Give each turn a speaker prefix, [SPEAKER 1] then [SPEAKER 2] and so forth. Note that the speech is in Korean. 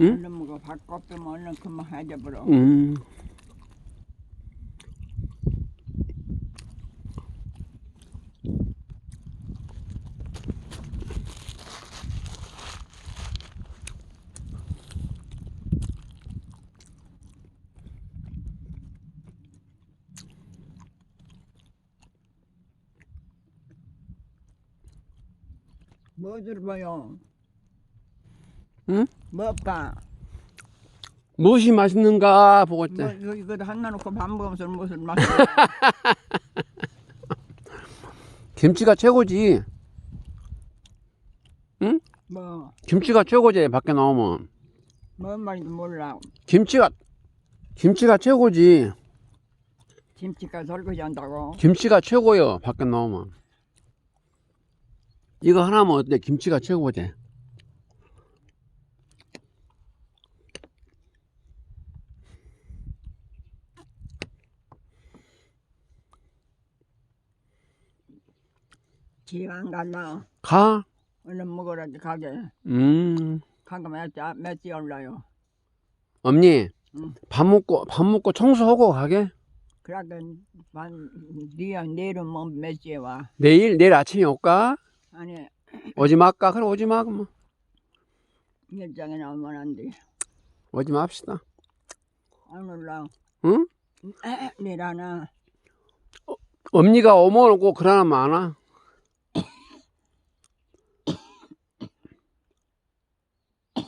[SPEAKER 1] 응?
[SPEAKER 2] 얼른 먹어 밥 꼽으면 얼른 그만 해줘버려
[SPEAKER 1] 음.
[SPEAKER 2] 뭐 들어봐요
[SPEAKER 1] 응?
[SPEAKER 2] 뭐까
[SPEAKER 1] 무엇이 맛있는가 보고 있대.
[SPEAKER 2] 뭐 이거 이거 하나 놓고 밥 먹으면서 무슨 맛이야
[SPEAKER 1] 김치가 최고지.
[SPEAKER 2] 뭐
[SPEAKER 1] 김치가 최고지. 밖에 나오면.
[SPEAKER 2] 뭔 말인지 몰라
[SPEAKER 1] 김치가 김치가 최고지.
[SPEAKER 2] 김치가 설거지 한다고
[SPEAKER 1] 김치가 최고요. 밖에 나오면. 이거 하나면 어때? 김치가 최고지.
[SPEAKER 2] 집안 갈라
[SPEAKER 1] 가.
[SPEAKER 2] 얼른 먹으라지 가게
[SPEAKER 1] 음.
[SPEAKER 2] 가가 몇째 몇째 올라요
[SPEAKER 1] 언니.
[SPEAKER 2] 응.
[SPEAKER 1] 밥 먹고 밥 먹고 청소하고 가게.
[SPEAKER 2] 그러건 반 니야 내일은 뭐 몇째 와
[SPEAKER 1] 내일 내일 아침에 올까?
[SPEAKER 2] 아니
[SPEAKER 1] 오지 말까? 그래 오지 마. 그럼
[SPEAKER 2] 일장에 나오면 안 돼
[SPEAKER 1] 오지 맙시다.
[SPEAKER 2] 안 올라
[SPEAKER 1] 응?
[SPEAKER 2] 내일 하나
[SPEAKER 1] 언니가 오면 오고 그러나 많아.